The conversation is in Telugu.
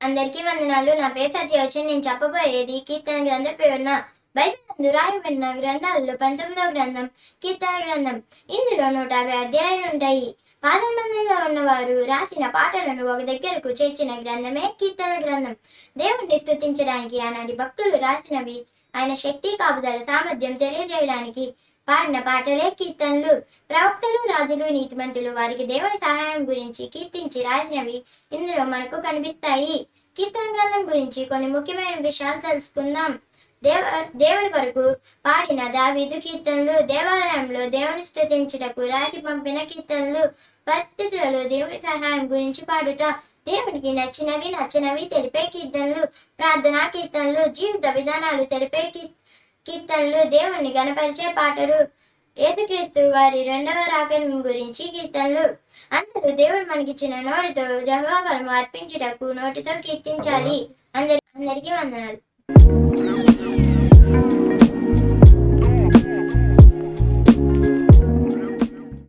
అందరికీ వందనాలు. నా పేరు సత్య వచ్చి నేను చెప్పబోయేది కీర్తన గ్రంథ వివరణ బైబిల్ నందు రాయబడిన గ్రంథాలలో పంతొమ్మిదవ గ్రంథం కీర్తన గ్రంథం. ఇందులో నూట యాభై అధ్యాయాలు ఉంటాయి. పాదబంధంలో ఉన్నవారు రాసిన పాటలను ఒక దగ్గరకు చేర్చిన గ్రంథమే కీర్తన గ్రంథం. దేవుణ్ణి స్థుతించడానికి ఆనాటి భక్తులు రాసినవి ఆయన శక్తి కాపుదల సామర్థ్యం తెలియజేయడానికి పాడిన పాటలే కీర్తనలు. ప్రవక్తలు రాజులు నీతిమంతులు వారికి దేవుని సహాయం గురించి కీర్తించి రాసినవి ఇందులో మనకు కనిపిస్తాయి. కీర్తన గ్రంథం గురించి కొన్ని ముఖ్యమైన విషయాలు తెలుసుకుందాం. దేవ దేవుని కొరకు పాడిన దావీదు కీర్తనలు దేవాలయంలో దేవుని స్తుతించుటకు రాసి పంపిన కీర్తనలు పరిస్థితులలో దేవుని సహాయం గురించి పాడుట దేవునికి నచ్చినవి నచ్చినవి తెలిపే కీర్తనలు ప్రార్థనా కీర్తనలు జీవిత విధానాలు తెలిపే కీర్త కీర్తనలు దేవుణ్ణి గణపరిచే పాటలు. యేసుక్రీస్తు వారి రెండవ రాకను గురించి కీర్తనలు. అందరూ దేవుడు మనకిచ్చిన నోటితో జవాబులను అర్పించుటకు నోటితో కీర్తించాలి. అందరి అందరికీ వందనాలు.